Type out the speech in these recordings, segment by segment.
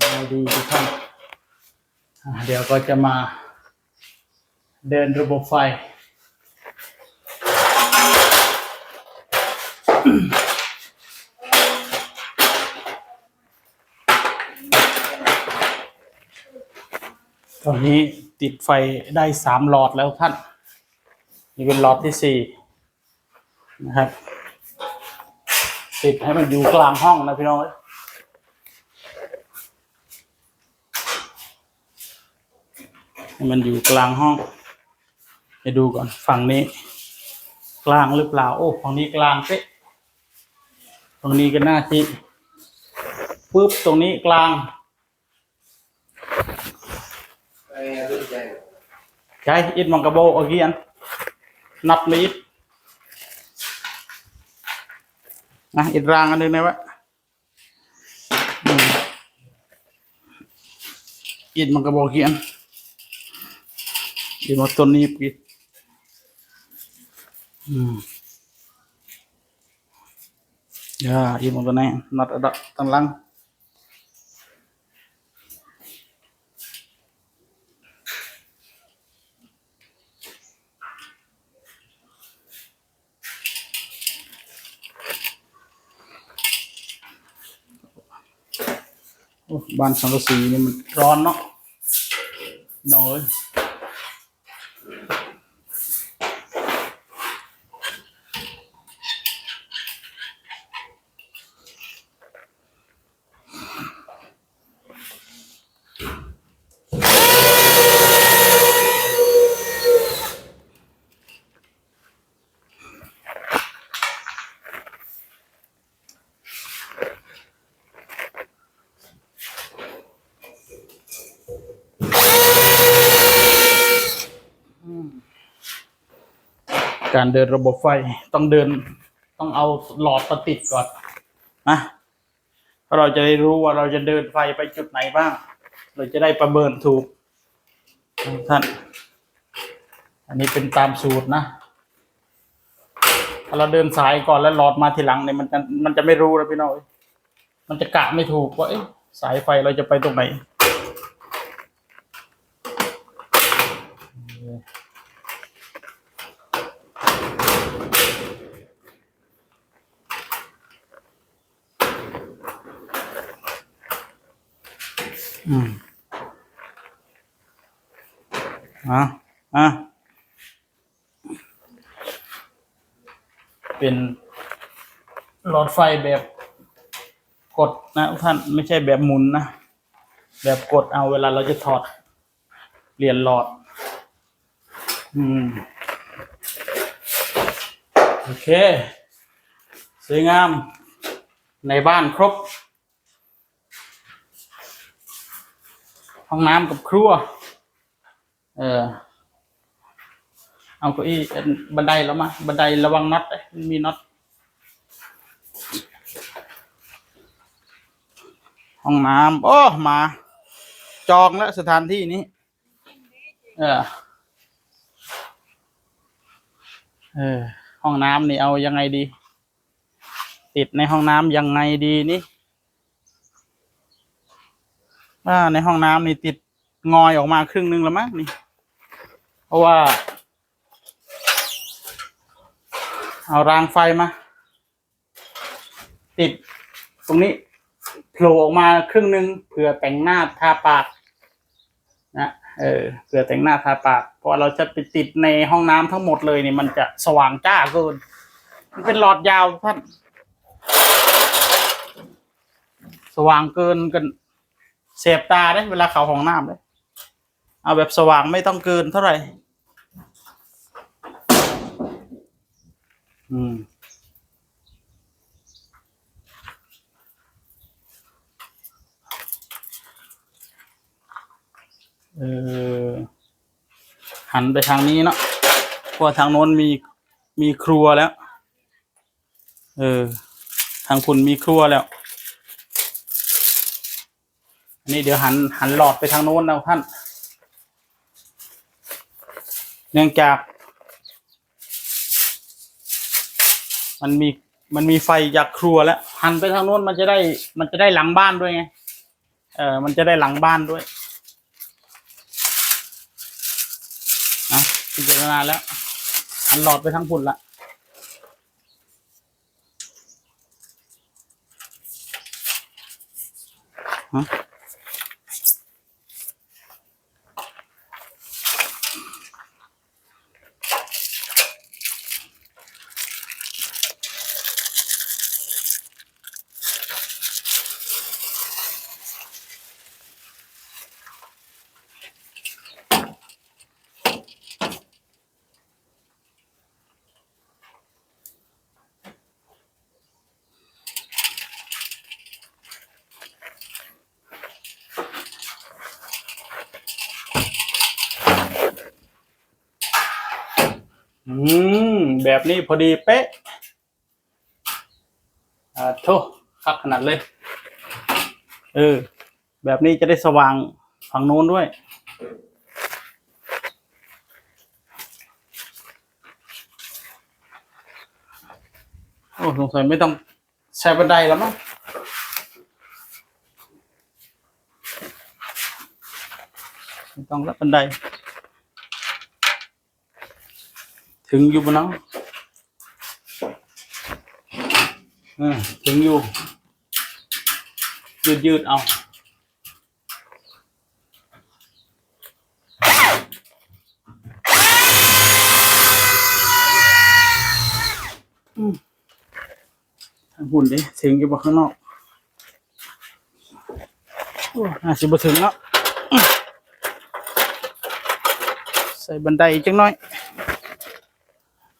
สบายดีทุกท่านเดี๋ยวก็จะมาเดินระบบไฟ ตอนนี้ติดไฟได้สามหลอดแล้วท่าน นี่เป็นหลอดที่สี่นะครับ ติดให้มันอยู่กลางห้องนะพี่น้องเอ้ย ให้มันอยู่กลางห้องให้ดูก่อนฝั่งนี้ กลางหรือเปล่า โอ้ฝั่งนี้กลางเป๊ะตรงนี้ก็น่าที่ปุ๊บตรงนี้กลางใช่อิดมังกรโบเอาเกียนนับไม่อิดนะอิดรางอันนึงนะวะอิดมังกรโบเกียน อิดมาต้นนี้ปีอืมอย่าอิดมังกรไหนนัดระดับตั้งหลังโอ้บ้านสังกะสีนี่มันร้อนเนาะน้ การเดินระบบไฟต้องเดิน ต้องเอาหลอดมาติดก่อนนะเราจะได้รู้ว่าเราจะเดินไฟไปจุดไหนบ้าง เราจะได้ประเมินถูกท่าน อันนี้เป็นตามสูตรนะถ้าเราเดินสายก่อนแล้วหลอดมาทีหลังเนี่ยมันจะมันจะไม่รู้แล้วพี่น้อยมันจะกะไม่ถูกว่าสายไฟเราจะไปตรงไหน อืมอะอะเป็นหลอดไฟแบบกดนะทุกท่านไม่ใช่แบบหมุนนะ แบบกดเอาเวลาเราจะถอดเปลี่ยนหลอด อืม โอเค สวยงามในบ้านครบ ห้องน้ำกับครัว เออ เอาเก้าอี้บันไดแล้วมา บันไดระวังน็อตมันมีน็อต ห้องน้ำโอ้ มา จองแล้วสถานที่นี้ เออ เออ ห้องน้ำนี่เอายังไงดี ติดในห้องน้ำยังไงดีนี่ ว่าในห้องน้ำนี่ติดงอยออกมาครึ่งหนึงแล้วมั้งนี่ เพราะว่า เอารางไฟมา ติดตรงนี้โผล่ออกมาครึ่งหนึงเผื่อแต่งหน้าทาปากนะเออเผื่อแต่งหน้าทาปากเพราะเราจะไปติดในห้องน้ำทั้งหมดเลยนี่มันจะสว่างจ้าเกิน มันเป็นหลอดยาวท่าน สว่างเกินกัน เสียบตาได้เวลาเขาห้องน้ำเลยเอาแบบสว่างไม่ต้องเกินเท่าไหร่ อืมเออหันไปทางนี้เนาะเพราะทางโน้นมีมีครัวแล้ว เออ ทางคุณมีครัวแล้ว นนี้เดี๋ยวหันหันหลอดไปทางโน้นนะท่าน เนื่องจาก มันมีมันมีไฟจากครัวแล้วหันไปทางโน้นมันจะได้ มันจะได้หลังบ้านด้วยไง เออมันจะได้หลังบ้านด้วยนะพิจารณาแล้วอันหลอดไปทั้งพุ่นละฮะอืม แบบนี้พอดีเป๊ะอ่าโทคักขนาดเลย เออ แบบนี้จะได้สว่างฝั่งโน้นด้วย โอ้สงสัยไม่ต้องใช้บันไดแล้วมั้งไม่ต้องแล้วบันได ถึงอยู่บนน้ออถึงอยู่ ยืดยืดๆเอาอืมทางหุ่นดิถึงอยู่บนข้างนอกโอ้อาจจะบ่ถึงแล้วใส่บันไดจังน้อย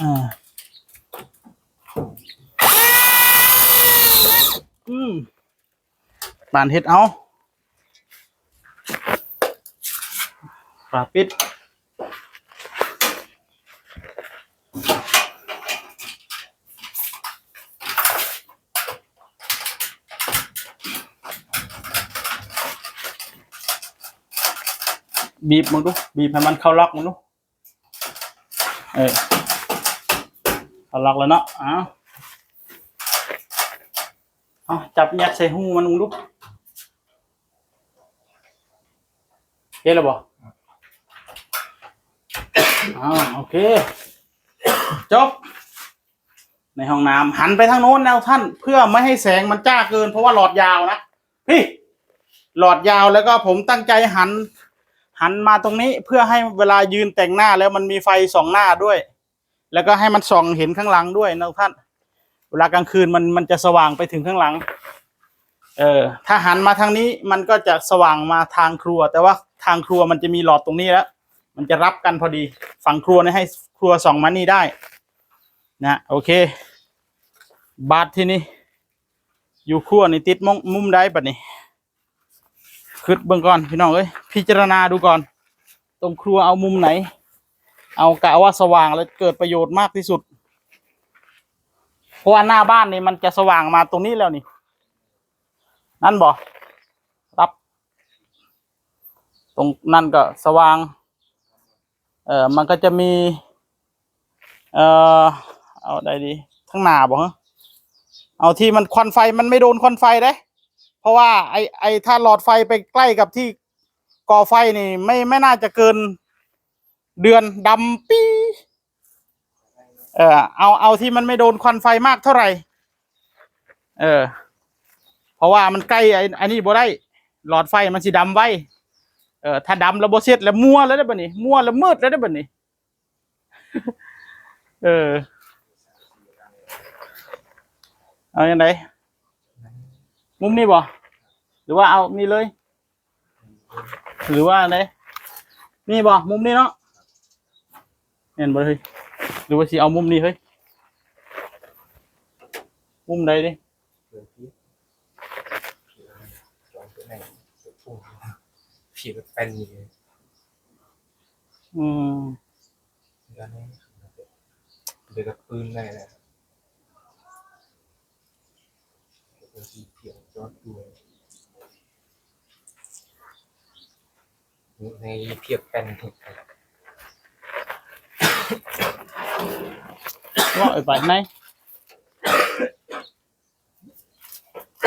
อ่า อืมบานเฮ็ดเอาฝาปิดบีบมึงดู บีบให้มันเข้าล็อกมึงดู เออ เอาล็อกแล้วเนาะอ้าวเอาจับยัดใส่หูมันมึงลูกเฮ้แล้วบ่อ้าวโอเคจบในห้องน้ำหันไปทางโน้นแนวท่าน เพื่อไม่ให้แสงมันจ้าเกิน เพราะว่าหลอดยาวนะพี่หลอดยาวแล้วก็ผมตั้งใจหัน หันมาตรงนี้เพื่อให้เวลายืนแต่งหน้าแล้วมันมีไฟสองหน้าด้วย แล้วก็ให้มันส่องเห็นข้างหลังด้วยนะท่าน เวลากลางคืนมันมันจะสว่างไปถึงข้างหลัง เออถ้าหันมาทางนี้มันก็จะสว่างมาทางครัว แต่ว่าทางครัวมันจะมีหลอดตรงนี้แล้ว มันจะรับกันพอดี ฝั่งครัวเนี่ยให้ครัวส่องมานี่ได้ นะโอเค บาทที่นี่อยู่ครัวนี่ติดมุมมุมได้ปะนี่คิดเบิ่งก่อนพี่น้องเอ้ยพิจารณาดูก่อน ตรงครัวเอามุมไหน เอากะว่าสว่างแล้วเกิดประโยชน์มากที่สุด เพราะว่าหน้าบ้านนี่มันจะสว่างมาตรงนี้แล้วนี่ นั่นบ่รับ ตรงนั่นก็สว่าง เออมันก็จะมี เอ่อเอาได้ดีทั้งหนาบ่ฮะเอาที่มันควันไฟมันไม่โดนควันไฟเด้ เพราะว่าไอไอถ้าหลอดไฟไปใกล้กับที่ก่อไฟนี่ ไม่ไม่น่าจะเกิน เดือนดำปีเออเอาเอาที่มันไม่โดนควันไฟมากเท่าไหร่ เออ เพราะว่ามันใกล้ไอ้ไอ้นี่บ่ได้ หลอดไฟมันสิดำไว้ เออถ้าดำแล้วบ่เสร็จแล้วมัวแล้วได้อบ่นี่มัวแล้วมืดแล้วได้อบ่นี่เออ เอาอย่างไรมุมนี้บ่หรือว่าเอานี่เลย หรือว่าอะไรนี่บ่มุมนี้เนาะ เห็นบ่เฮ้ยหรือว่าสิเอามุมนี้เฮ้ยมุมใดดิผีแบบเป็นอย่างนี้อืมเดี๋ยวนี้เดี๋ยวกับปืนได้เลยเป็นสีเขียวยอดด้วยในเพียบเป็นถูก ว่าเอ้ยไปไหน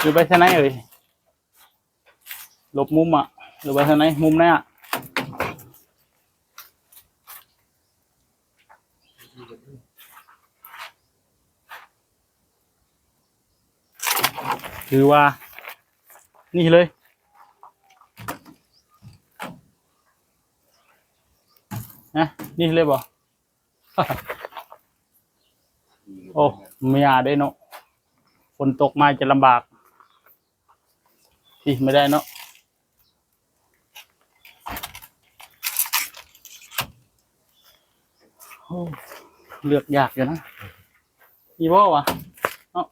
อยู่ไปที่ไหนเอ่ยหลบมุมอะหรือว่าทางไหนมุมไหนอะคือว่านี่เลยนะนี่เลยบ่ โอ้ไม่อยาได้เนาะฝนตกมาจะลำบากอีไม่ได้เนาะโอ้เลือกยากอยู่นะมีบ่วะเนาะ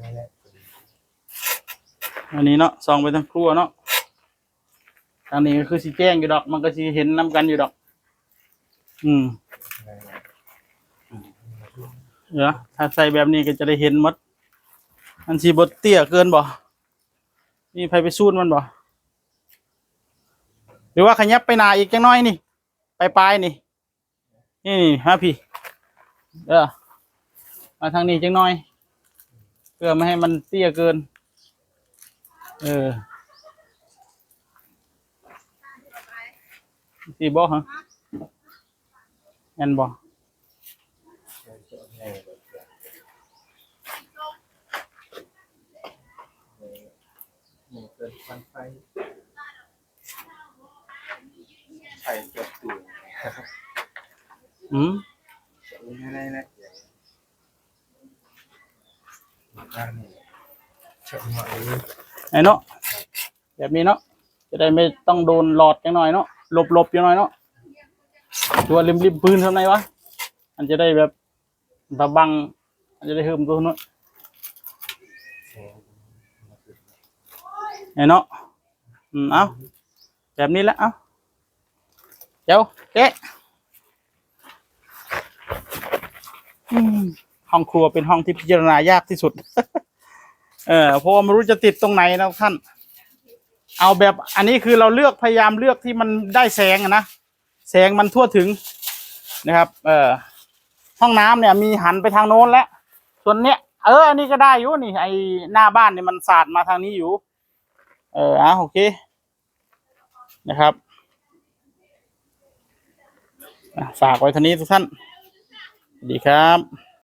นี่แหละอันนี้เนาะซองไปทั้งครัวเนาะทางนี้ก็คือสีแจ้งอยู่ดอก มันก็สีเห็นน้ำกันอยู่ดอก อืม นี่แหละเดี๋ยวถ้าใส่แบบนี้ก็จะได้เห็นหมดมันสีบดเตี้ยเกินบ่นี่ไผไปซูนมันบ่หรือว่าขยับไปหนาอีกจังน้อยนี่ ไปปลายนี่นี่ นี่ฮะพี่เออมาทางนี้จังน้อย เพื่อไม่ให้มันเตี้ยเกิน เออสีบ่ฮะ แอนบ่นี่แบบนี่เกินควันไฟไฟเกือบตูนอืมไม่ได้นะด้านนี้เฉยหน่อยไอ้เนาะแบบนี้เนาะจะได้ไม่ต้องโดนหลอดจังหน่อยเนาะหลบหลบจังหน่อยเนาะ ตัวริมริมพื้นทำไงวะมันจะได้แบบตะบังมันจะได้เพิ่มตัวนาะไอ้เนาะอืมเอาแบบนี้และเอาเดี๋ยวเจ๊ห้องครัวเป็นห้องที่พิจารณายากที่สุด เออเพราะว่าไม่รู้จะติดตรงไหนนะท่าน เอาแบบอันนี้คือเราเลือกพยายามเลือกที่มันได้แสงนะ แสงมันทั่วถึงนะครับ เอ่อห้องน้ำเนี่ยมีหันไปทางโน้นแล้วส่วนเนี้ยเอออันนี้ก็ได้อยู่นี่ไอหน้าบ้านเนี่ยมันสาดมาทางนี้อยู่ เอออะโอเคนะครับฝากไว้ท่านี้ทุกท่าน ดีครับ